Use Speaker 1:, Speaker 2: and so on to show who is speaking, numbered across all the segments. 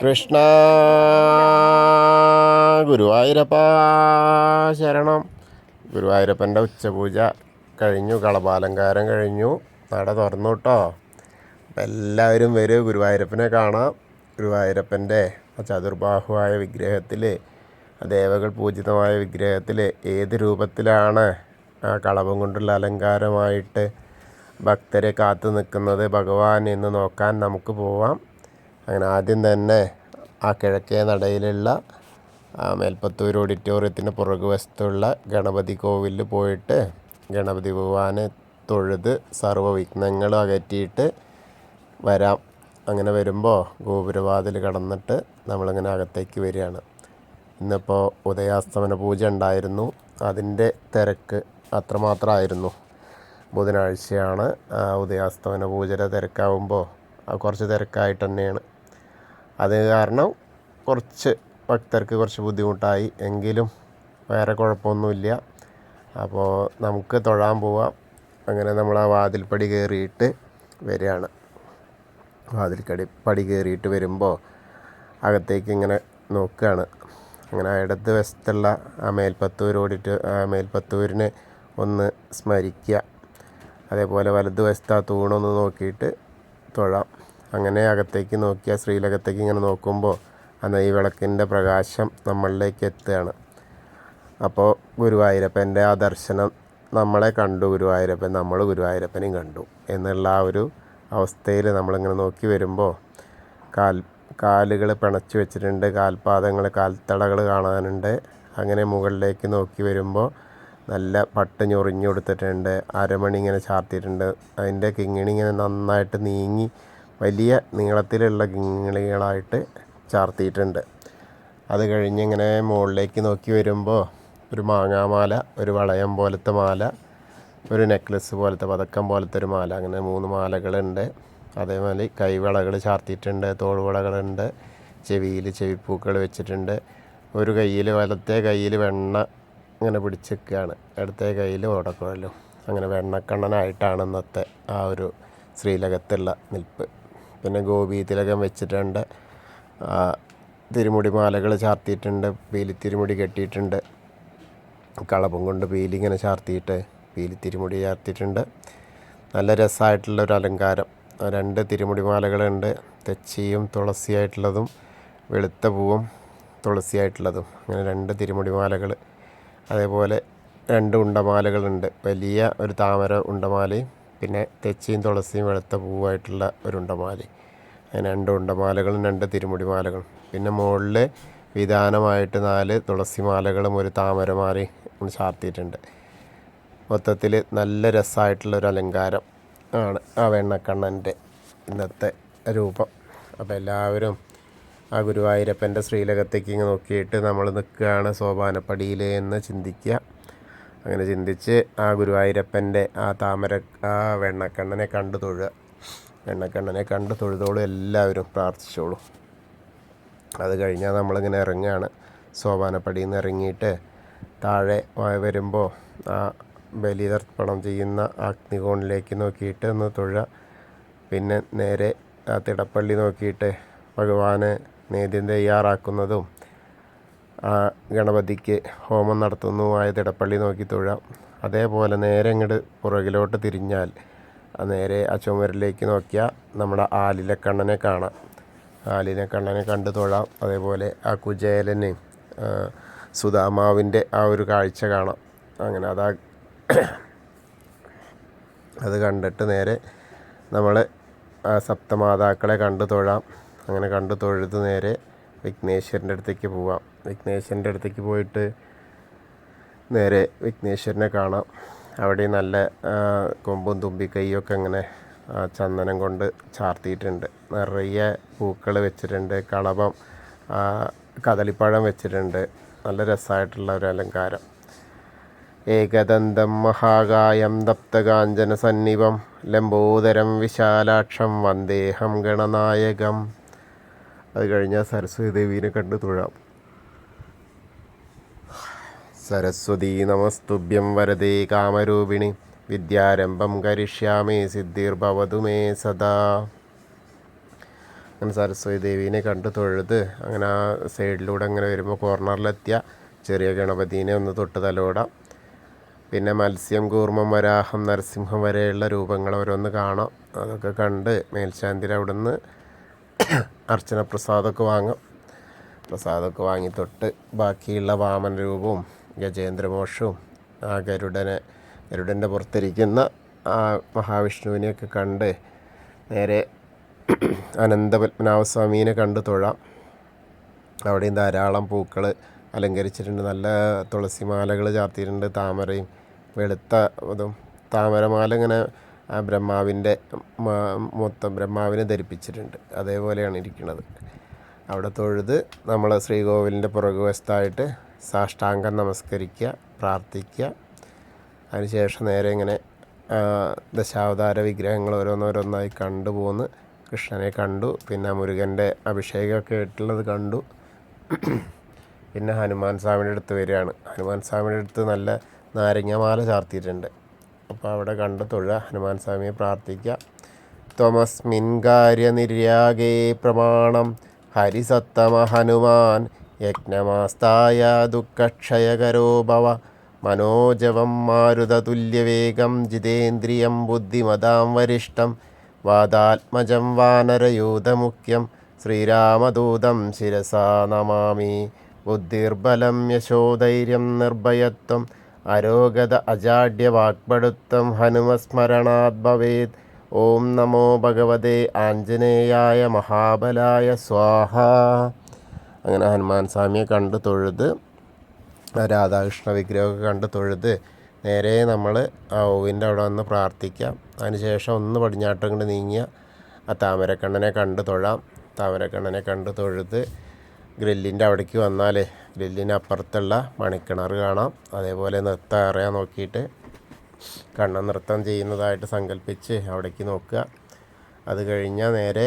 Speaker 1: കൃഷ്ണ ഗുരുവായൂരപ്പ ശരണം. ഗുരുവായൂരപ്പന്റെ ഉച്ചപൂജ കഴിഞ്ഞു കളപാലങ്കാരം കഴിഞ്ഞു. നട തുറന്നു കേട്ടോ അപ്പം എല്ലാവരും വരും ഗുരുവായൂരപ്പനെ കാണാം. ഗുരുവായൂരപ്പന്റെ ആ ചതുർബാഹുവായ വിഗ്രഹത്തിൽ ദേവകൾ പൂജിതമായ വിഗ്രഹത്തിൽ ഏത് രൂപത്തിലാണ് ആ കളവും കൊണ്ടുള്ള അലങ്കാരമായിട്ട് ഭക്തരെ കാത്തു നിൽക്കുന്നത്? ഭഗവാൻ എന്ന് നോക്കാൻ നമുക്ക് പോവാം. അങ്ങനെ ആദ്യം തന്നെ ആ കിഴക്കേ നടയിലുള്ള മേൽപ്പത്തൂർ ഓഡിറ്റോറിയത്തിന് പുറകുവശത്തുള്ള ഗണപതി കോവിലിൽ പോയിട്ട് ഗണപതി ഭഗവാനെ തൊഴുത് സർവ വിഘ്നങ്ങളും അകറ്റിയിട്ട് വരാം. അങ്ങനെ വരുമ്പോൾ ഗോപുരവാതിൽ കടന്നിട്ട് നമ്മളിങ്ങനെ അകത്തേക്ക് വരികയാണ്. ഇന്നിപ്പോൾ ഉദയാസ്തമന പൂജ ഉണ്ടായിരുന്നു. അതിന്റെ തിരക്ക് അത്രമാത്രമായിരുന്നു. ബുധനാഴ്ചയാണ് ഉദയാസ്തമന പൂജയുടെ തിരക്കാവുമ്പോൾ കുറച്ച് തിരക്കായിട്ട് തന്നെയാണ്. അത് കാരണം കുറച്ച് ഭക്തർക്ക് കുറച്ച് ബുദ്ധിമുട്ടായി. എങ്കിലും വേറെ കുഴപ്പമൊന്നുമില്ല. അപ്പോൾ നമുക്ക് തൊഴാൻ പോവാം. അങ്ങനെ നമ്മൾ ആ വാതിൽപ്പടി കയറിയിട്ട് വരികയാണ്. വാതിൽക്കടി പടി കയറിയിട്ട് വരുമ്പോൾ അകത്തേക്ക് ഇങ്ങനെ നോക്കുകയാണ്. അങ്ങനെ ഇടത്ത് വശത്തുള്ള ആ മേൽപ്പത്തൂർ ഓടിട്ട് ആ മേൽപ്പത്തൂരിനെ ഒന്ന് സ്മരിക്കുക. അതേപോലെ വലതുവശത്ത് ആ തൂണൊന്ന് നോക്കിയിട്ട് തൊഴാം. അങ്ങനെ അകത്തേക്ക് നോക്കിയാൽ ശ്രീലകത്തേക്ക് ഇങ്ങനെ നോക്കുമ്പോൾ ആ നെയ്വിളക്കിന്റെ പ്രകാശം നമ്മളിലേക്ക് എത്തുകയാണ്. അപ്പോൾ ഗുരുവായൂരപ്പന്റെ ആ ദർശനം നമ്മളെ കണ്ടു. ഗുരുവായൂരപ്പൻ നമ്മൾ ഗുരുവായൂരപ്പനെയും കണ്ടു എന്നുള്ള ആ ഒരു അവസ്ഥയിൽ നമ്മളിങ്ങനെ നോക്കി വരുമ്പോൾ കാൽ കാലുകൾ പിണച്ചു വെച്ചിട്ടുണ്ട്. കാൽപാദങ്ങൾ കാൽത്തടകൾ കാണാനുണ്ട്. അങ്ങനെ മുകളിലേക്ക് നോക്കി വരുമ്പോൾ നല്ല പട്ട് ഞൊറിഞ്ഞു കൊടുത്തിട്ടുണ്ട്. അരമണി ഇങ്ങനെ ചാർത്തിയിട്ടുണ്ട്. അതിന്റെ കിങ്ങിണി ഇങ്ങനെ നന്നായിട്ട് നീങ്ങി വലിയ നീളത്തിലുള്ള കിങ്ങിണികളായിട്ട് ചാർത്തിയിട്ടുണ്ട്. അത് കഴിഞ്ഞ് ഇങ്ങനെ മുകളിലേക്ക് നോക്കി വരുമ്പോൾ ഒരു മാങ്ങാമാല ഒരു വളയം പോലത്തെ മാല ഒരു നെക്ലസ് പോലത്തെ പതക്കം പോലത്തെ ഒരു മാല. അങ്ങനെ മൂന്ന് മാലകളുണ്ട്. അതേമാതിരി കൈവളകൾ ചാർത്തിയിട്ടുണ്ട് തോൾവളകളുണ്ട് ചെവിയിൽ ചെവിപ്പൂക്കൾ വെച്ചിട്ടുണ്ട്. ഒരു കയ്യിൽ വലത്തെ കയ്യിൽ വെണ്ണ ഇങ്ങനെ പിടിച്ചിരിക്കുകയാണ് ഇടത്തെ കയ്യിൽ ഓടക്കുഴലും. അങ്ങനെ വെണ്ണക്കണ്ണനായിട്ടാണ് ഇന്നത്തെ ആ ഒരു ശ്രീലകത്തുള്ള നിൽപ്പ്. പിന്നെ ഗോപി തിലകം വെച്ചിട്ടുണ്ട്. തിരുമുടി മാലകൾ ചാർത്തിയിട്ടുണ്ട്. പീലി തിരുമുടി കെട്ടിയിട്ടുണ്ട്. കളപം കൊണ്ട് പീലി ഇങ്ങനെ ചാർത്തിയിട്ട് പീലി തിരുമുടി ചാർത്തിയിട്ടുണ്ട്. നല്ല രസമായിട്ടുള്ള ഒരു അലങ്കാരം. രണ്ട് തിരുമുടി മാലകളുണ്ട് തെച്ചിയും തുളസിയായിട്ടുള്ളതും വെളുത്ത പൂവും തുളസിയായിട്ടുള്ളതും. അങ്ങനെ രണ്ട് തിരുമുടി മാലകൾ അതേപോലെ രണ്ട് ഉണ്ടമാലകളുണ്ട്. വലിയ ഒരു താമര ഉണ്ടമാലയും പിന്നെ തെച്ചിയും തുളസിയും വെളുത്ത പൂവായിട്ടുള്ള ഒരു ഉണ്ടമാല. രണ്ട് ഉണ്ടമാലകളും രണ്ട് തിരുമുടി മാലകളും പിന്നെ മുകളിൽ വിധാനമായിട്ട് നാല് തുളസി മാലകളും ഒരു താമരമാലയും ചാർത്തിയിട്ടുണ്ട്. മൊത്തത്തിൽ നല്ല രസമായിട്ടുള്ള ഒരു അലങ്കാരം ആണ് ആ വെണ്ണക്കണ്ണന്റെ ഇന്നത്തെ രൂപം. അപ്പോൾ എല്ലാവരും ആ ഗുരുവായൂരപ്പന്റെ ശ്രീലകത്തേക്ക് ഇങ്ങ് നോക്കിയിട്ട് നമ്മൾ നിൽക്കുകയാണ് സോപാനപ്പടിയിൽ എന്ന് ചിന്തിക്കുക. അങ്ങനെ ചിന്തിച്ച് ആ ഗുരുവായൂരപ്പന്റെ ആ താമര ആ വെണ്ണക്കണ്ണനെ കണ്ടു തൊഴുക. വെണ്ണക്കണ്ണനെ കണ്ടു തൊഴുതോളും എല്ലാവരും പ്രാർത്ഥിച്ചോളൂ. അത് കഴിഞ്ഞാൽ നമ്മളിങ്ങനെ ഇറങ്ങുകയാണ്. സോപാനപ്പടിയിൽ നിന്ന് ഇറങ്ങിയിട്ട് താഴെ വരുമ്പോൾ ആ ബലിതർപ്പണം ചെയ്യുന്ന അഗ്നികോണിലേക്ക് നോക്കിയിട്ട് ഒന്ന് തൊഴുക. പിന്നെ നേരെ ആ തിടപ്പള്ളി നോക്കിയിട്ട് ഭഗവാന് നേദ്യം തയ്യാറാക്കുന്നതും ഗണപതിക്ക് ഹോമം നടത്തുന്നതുമായ തിടപ്പള്ളി നോക്കി തൊഴാം. അതേപോലെ നേരെ ഇങ്ങോട്ട് പുറകിലോട്ട് തിരിഞ്ഞാൽ ആ നേരെ ആ ചുമരിലേക്ക് നോക്കിയാൽ നമ്മുടെ ആലിലക്കണ്ണനെ കാണാം. ആലിലക്കണ്ണനെ കണ്ട് തൊഴാം. അതേപോലെ ആ കുചേലനെ ആ, സുധാമാവിന്റെ ആ ഒരു കാഴ്ച കാണാം. അങ്ങനെ അതാ അത് കണ്ടിട്ട് നേരെ നമ്മൾ സപ്തമാതാക്കളെ കണ്ടു തൊഴാം. അങ്ങനെ കണ്ടു തൊഴുത് നേരെ വിഘ്നേശ്വരന്റെ അടുത്തേക്ക് പോവാം. വിഘ്നേശ്വരന്റെ അടുത്തേക്ക് പോയിട്ട് നേരെ വിഘ്നേശ്വരനെ കാണാം. അവിടെ നല്ല കൊമ്പും തുമ്പി കൈയൊക്കെ അങ്ങനെ ചന്ദനം കൊണ്ട് ചാർത്തിയിട്ടുണ്ട്. നിറയെ പൂക്കൾ വെച്ചിട്ടുണ്ട് കളഭം കദളിപ്പഴം വെച്ചിട്ടുണ്ട്. നല്ല രസമായിട്ടുള്ള ഒരു അലങ്കാരം. ഏകദന്തം മഹാകായം ദപ്തകാഞ്ചന സന്നിപം ലംബോദരം വിശാലാക്ഷം വന്ദേഹം ഗണനായകം. അത് കഴിഞ്ഞാൽ സരസ്വതി ദേവീനെ കണ്ട് തൊഴാം. സരസ്വതീ നമസ്തുഭ്യം വരദേ കാമരൂപിണി. വിദ്യാരംഭം കരിഷ്യാമി സിദ്ധിർഭവതു മേ സദാ. അങ്ങനെ സരസ്വതി ദേവീനെ കണ്ട് തൊഴുത് അങ്ങനെ ആ സൈഡിലൂടെ അങ്ങനെ വരുമ്പോൾ കോർണറിലെത്തിയ ചെറിയ ഗണപതിനെ ഒന്ന് തൊട്ട് തലോടാം. പിന്നെ മത്സ്യം കൂർമ്മം വരാഹം നരസിംഹം വരെയുള്ള രൂപങ്ങൾ ഓരോന്ന് കാണാം. അതൊക്കെ കണ്ട് മേൽശാന്തിയിൽ അവിടെ നിന്ന് അർച്ചന പ്രസാദമൊക്കെ വാങ്ങാം. പ്രസാദമൊക്കെ വാങ്ങി തൊട്ട് ബാക്കിയുള്ള വാമന രൂപവും ഗജേന്ദ്രമോഷവും ആ ഗരുഡനെ ഗരുഡന്റെ പുറത്തിരിക്കുന്ന ആ മഹാവിഷ്ണുവിനെയൊക്കെ കണ്ട് നേരെ അനന്തപത്മനാഭസ്വാമീനെ കണ്ട് തൊഴാം. അവിടെയും ധാരാളം പൂക്കൾ അലങ്കരിച്ചിട്ടുണ്ട്. നല്ല തുളസിമാലകൾ ചാർത്തിയിട്ടുണ്ട്. താമരയും വെളുത്ത അതും താമരമാല ഇങ്ങനെ ആ ബ്രഹ്മാവിന്റെ മൊത്തം ബ്രഹ്മാവിനെ ധരിപ്പിച്ചിട്ടുണ്ട്. അതേപോലെയാണ് ഇരിക്കുന്നത്. അവിടെ തൊഴുത് നമ്മൾ ശ്രീകോവിലിന്റെ പുറകുവശത്തായിട്ട് സാഷ്ടാംഗം നമസ്കരിക്കുക പ്രാർത്ഥിക്കുക. അതിനുശേഷം നേരെ ഇങ്ങനെ ദശാവതാര വിഗ്രഹങ്ങൾ ഓരോന്നോരോന്നായി കണ്ടുപോന്ന് കൃഷ്ണനെ കണ്ടു. പിന്നെ മുരുകന്റെ അഭിഷേകമൊക്കെ ആയിട്ടുള്ളത് കണ്ടു. പിന്നെ ഹനുമാൻ സ്വാമിയുടെ അടുത്ത് വരികയാണ്. ഹനുമാൻ സ്വാമിയുടെ അടുത്ത് നല്ല നാരങ്ങമാല ചാർത്തിയിട്ടുണ്ട്. അപ്പോൾ അവിടെ കണ്ട് തൊഴുക ഹനുമാൻ സ്വാമിയെ പ്രാർത്ഥിക്കുക. ത്വമസ്മിൻ കാര്യനിര്യാഗേ പ്രമാണം ഹരിസത്തമ ഹനുമാൻ യജ്ഞമാസ്തായ ദുഃഖക്ഷയകരോ ഭവ. മനോജവം മാരുതതുല്യവേഗം ജിതേന്ദ്രിയം ബുദ്ധിമതാം വരിഷ്ടം വാദാത്മജം വാനരയൂതമുഖ്യം ശ്രീരാമദൂതം ശിരസാ നമാമി. ബുദ്ധിർബലം യശോധൈര്യം നിർഭയത്വം. അരോഗത അജാഡ്യവാക്പടുത്തം ഹനുമസ്മരണാത് ഭവേത്. ഓം നമോ ഭഗവതേ ആഞ്ജനേയായ മഹാബലായ സ്വാഹ. അങ്ങനെ ഹനുമാൻ സ്വാമിയെ കണ്ട് തൊഴുത് രാധാകൃഷ്ണ വിഗ്രഹമൊക്കെ കണ്ട് തൊഴുത് നേരെ നമ്മൾ ആ ഓവിന്റെ അവിടെ വന്ന് പ്രാർത്ഥിക്കാം. അതിനുശേഷം ഒന്ന് പടിഞ്ഞാട്ടം കൊണ്ട് നീങ്ങിയ ആ താമരക്കണ്ണനെ കണ്ട് തൊഴാം. താമരക്കണ്ണനെ കണ്ട് തൊഴുത് ഗ്രില്ലിന്റെ അവിടേക്ക് വന്നാൽ ഗ്രില്ലിനപ്പുറത്തുള്ള മണിക്കിണർ കാണാം. അതേപോലെ നൃത്തം അറിയാൻ നോക്കിയിട്ട് കണ്ണൻ നൃത്തം ചെയ്യുന്നതായിട്ട് സങ്കല്പിച്ച് അവിടേക്ക് നോക്കുക. അത് കഴിഞ്ഞാൽ നേരെ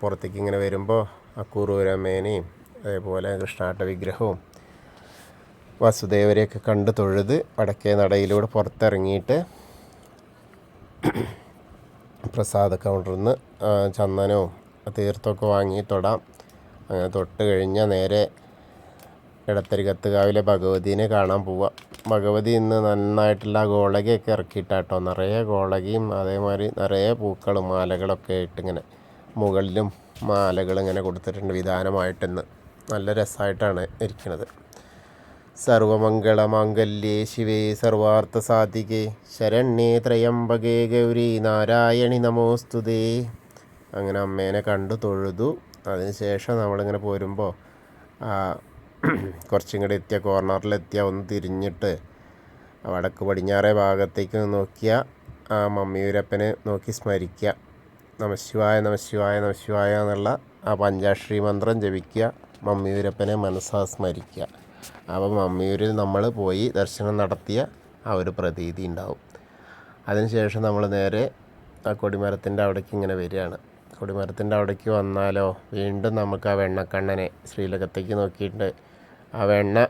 Speaker 1: പുറത്തേക്ക് ഇങ്ങനെ വരുമ്പോൾ അക്കൂറൂരമ്മേനെയും അതേപോലെ കൃഷ്ണാട്ട വിഗ്രഹവും വസുദേവരെയൊക്കെ കണ്ട് തൊഴുത് വടക്കേ നടയിലൂടെ പുറത്തിറങ്ങിയിട്ട് പ്രസാദ കൗണ്ടറിൽ നിന്ന് ചന്ദനവും തീർത്ഥമൊക്കെ വാങ്ങി തൊടാം. അങ്ങനെ തൊട്ട് കഴിഞ്ഞാൽ നേരെ ഇടത്തരികത്തുകാവിലെ ഭഗവതിനെ കാണാൻ പോവാം. ഭഗവതി ഇന്ന് നന്നായിട്ടുള്ള ഗോളകയൊക്കെ ഇറക്കിയിട്ടാട്ടോ. നിറയെ ഗോളകയും അതേമാതിരി നിറയെ പൂക്കളും മാലകളൊക്കെ ഇങ്ങനെ മുകളിലും മാലകൾ ഇങ്ങനെ കൊടുത്തിട്ടുണ്ട് വിധാനമായിട്ടെന്ന്. നല്ല രസമായിട്ടാണ് ഇരിക്കുന്നത് സർവമംഗളമാംഗല്യേ ശിവേ സർവാർത്ഥ സാധികേ ശരണ്യേ ത്രയംബകേ ഗൗരി നാരായണി നമോസ്തുതേ. അങ്ങനെ അമ്മേനെ കണ്ടു തൊഴുതു. അതിനുശേഷം നമ്മളിങ്ങനെ പോരുമ്പോൾ കുറച്ചും കൂടെ എത്തിയ കോർണറിലെത്തിയ ഒന്ന് തിരിഞ്ഞിട്ട് വടക്ക് പടിഞ്ഞാറേ ഭാഗത്തേക്ക് നോക്കിയ ആ മമ്മിയൂരപ്പനെ നോക്കി സ്മരിക്കുക നമശിവായ നമശിവായ നമശിവായ എന്നുള്ള ആ പഞ്ചാക്ഷരി മന്ത്രം ജപിക്കുക. മമ്മിയൂരപ്പനെ മനസ്സാ സ്മരിക്കുക. അപ്പോൾ മമ്മിയൂരിൽ നമ്മൾ പോയി ദർശനം നടത്തിയ ആ ഒരു പ്രതീതി ഉണ്ടാവും. അതിനുശേഷം നമ്മൾ നേരെ ആ കൊടിമരത്തിന്റെ അവിടേക്ക് ഇങ്ങനെ വരികയാണ്. കൊടിമരത്തിന്റെ അവിടേക്ക് വന്നാലോ? വീണ്ടും നമുക്ക് ആ വെണ്ണക്കണ്ണനെ ശ്രീലകത്തേക്ക് നോക്കിയിട്ട് ആ വെണ്ണ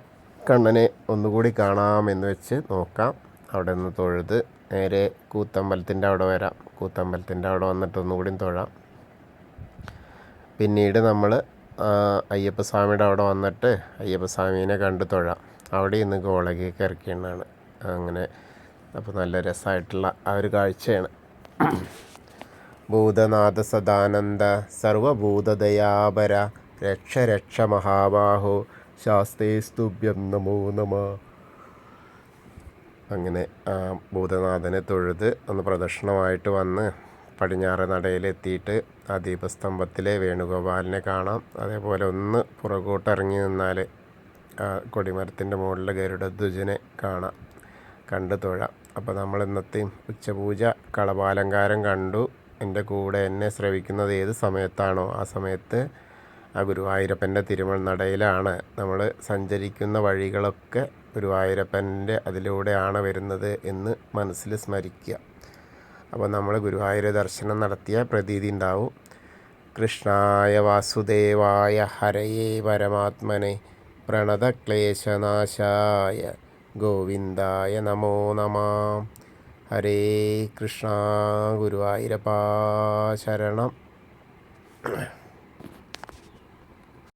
Speaker 1: കണ്ണനെ ഒന്നുകൂടി കാണാമെന്ന് വെച്ച് നോക്കാം. അവിടെ നിന്ന് തൊഴുത് നേരെ കൂത്തമ്പലത്തിന്റെ അവിടെ വരാം. കൂത്തമ്പലത്തിന്റെ അവിടെ വന്നിട്ട് ഒന്നുകൂടി തൊഴാം. പിന്നീട് നമ്മൾ അയ്യപ്പസ്വാമിയുടെ അവിടെ വന്നിട്ട് അയ്യപ്പസ്വാമീനെ കണ്ട് തൊഴാം. അവിടെ ഇന്ന് ഗോളകയൊക്കെ ഇറക്കിയതാണ് അങ്ങനെ അപ്പോൾ നല്ല രസമായിട്ടുള്ള ആ ഒരു കാഴ്ചയാണ്. ഭൂതനാഥ സദാനന്ദ സർവഭൂതദയാപര രക്ഷ രക്ഷ മഹാബാഹോ ശാസ്തേസ്തുഭ്യം നമോ നമ. അങ്ങനെ ആ ഭൂതനാഥനെ തൊഴുത് ഒന്ന് പ്രദക്ഷിണമായിട്ട് വന്ന് പടിഞ്ഞാറ് നടയിലെത്തിയിട്ട് ആ ദീപസ്തംഭത്തിലെ വേണുഗോപാലിനെ കാണാം. അതേപോലെ ഒന്ന് പുറകോട്ടിറങ്ങി നിന്നാൽ ആ കൊടിമരത്തിന്റെ മുകളിൽ ഗരുഡധ്വജനെ കാണാം. കണ്ട് തൊഴാം. അപ്പോൾ നമ്മൾ ഇന്നത്തെയും ഉച്ചപൂജ കളപാലങ്കാരം കണ്ടു. എന്റെ കൂടെ എന്നെ ശ്രവിക്കുന്നത് ഏത് സമയത്താണോ ആ സമയത്ത് ആ ഗുരുവായൂരപ്പന്റെ തിരുമൽ നടയിലാണ്. നമ്മൾ സഞ്ചരിക്കുന്ന വഴികളൊക്കെ ഗുരുവായൂരപ്പന്റെ അതിലൂടെയാണ് വരുന്നത് എന്ന് മനസ്സിൽ സ്മരിക്കുക. അപ്പോൾ നമ്മൾ ഗുരുവായൂർ ദർശനം നടത്തിയ പ്രതീതി ഉണ്ടാവും. കൃഷ്ണായ വാസുദേവായ ഹരയേ പരമാത്മനെ പ്രണതക്ലേശനാശായ ഗോവിന്ദായ നമോ നമ. ഹരേ കൃഷ്ണ ഗുരുവായൂരപ്പാ ശരണം.